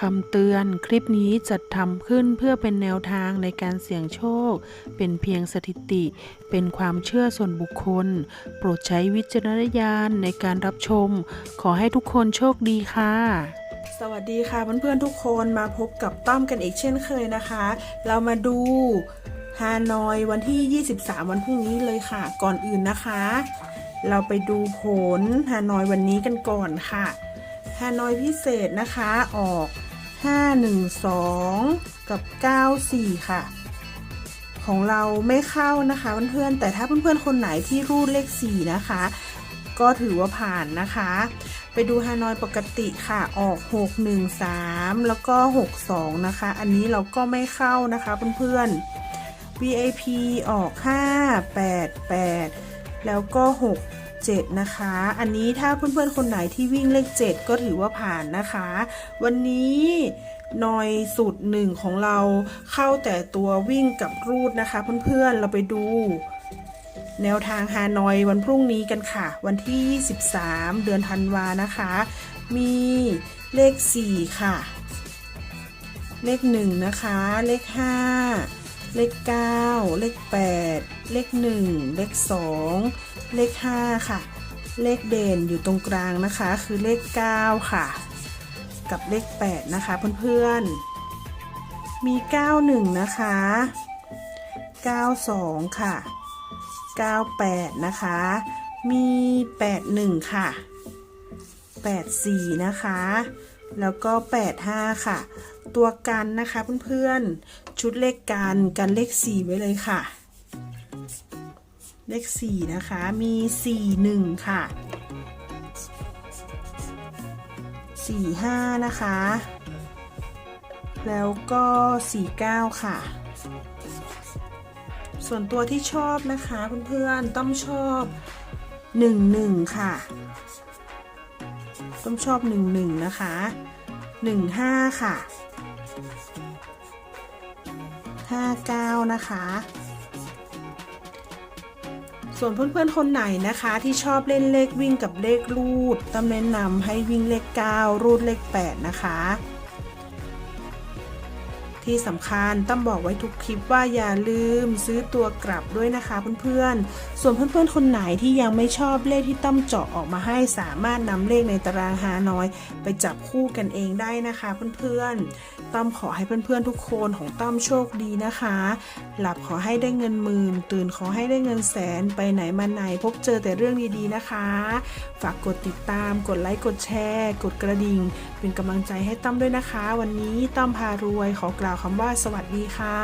คำเตือนคลิปนี้จัดทำขึ้นเพื่อเป็นแนวทางในการเสี่ยงโชค เป็นเพียงสถิติ เป็นความเชื่อส่วนบุคคล โปรดใช้วิจารณญาณในการรับชม ขอให้ทุกคนโชคดีค่ะ สวัสดีค่ะเพื่อนๆทุกคนมาพบกับต้อมกันอีกเช่นเคยนะคะ เรามาดูฮานอยวันที่ 23 วันพรุ่งนี้เลยค่ะ ก่อนอื่นนะคะ เราไปดูผลฮานอยวันนี้กันก่อนค่ะฮานอยพิเศษนะคะออก 512 กับ 94 ค่ะ ของเราไม่เข้านะคะเพื่อนๆแต่ถ้าเพื่อนๆคนไหนที่รูดเลข 4 นะคะ ก็ถือว่าผ่านนะคะ ไปดูฮานอยปกติค่ะออก 613 แล้วก็ 62 นะคะ อันนี้เราก็ไม่เข้านะคะเพื่อนๆ VIP ออก 588 แล้วก็ 7 นะคะ อันนี้ถ้าเพื่อนๆคนไหนที่วิ่งเลข 7 ก็ถือว่าผ่านนะคะ วันนี้นอยสูตรหนึ่งของเราเข้าแต่ตัววิ่งกับรูดนะคะ เพื่อนๆเราไปดู แนวทางฮานอยวันพรุ่งนี้กันค่ะ วันที่23เดือนธันวานะคะ มีเลข 4 ค่ะ เลข 1 นะคะ เลข 5 เลข 9 เลข 8 เลข 1 เลข 2 เลข 5 ค่ะ เลขเด่นอยู่ตรงกลางนะคะ คือเลข 9 ค่ะ กับเลข 8 นะคะเพื่อนๆ มี 91 นะคะ 92 ค่ะ 98 นะคะ มี 81 ค่ะ 84 นะคะ แล้วก็ 85 ค่ะ ตัวกันนะคะเพื่อนๆ ชุดเลขกันกันเลข 4 ไว้เลยค่ะ เลข 4 นะคะมี 41 ค่ะ 45 นะคะ แล้วก็ 49 ค่ะ ส่วนตัวที่ชอบนะคะเพื่อนๆต้องชอบหนึ่งหนึ่งค่ะต้องชอบหนึ่งหนึ่งนะคะหนึ่งห้าค่ะ ห้าเก้านะคะ ส่วนเพื่อนๆ คนไหนนะคะที่ชอบเล่นเลขวิ่งกับเลขรูดตำแนะนำให้วิ่งเลข 9 รูดเลข 8 นะคะ ที่สำคัญตั้มบอกไว้ทุกคลิปว่าอย่าลืมซื้อตัวกลับด้วยนะคะเพื่อนๆ ส่วนเพื่อนๆ คนไหนที่ยังไม่ชอบเลขที่ตั้มเจาะออกมาให้สามารถนำเลขในตารางหาน้อย ไปจับคู่กันเองได้นะคะเพื่อนๆตั้มขอให้เพื่อนๆ ทุกคนของตั้มโชคดีนะคะ หลับขอให้ได้เงินหมื่น ตื่นขอให้ได้เงินแสนไปไหนมาไหนพบเจอแต่เรื่องดีๆนะคะ ฝากกดติดตามกดไลค์กดแชร์ กดกระดิ่ง เป็นกำลังใจให้ตั้มด้วยนะคะ วันนี้ตั้มพารวยขอกล่าวคำว่า สวัสดีค่ะ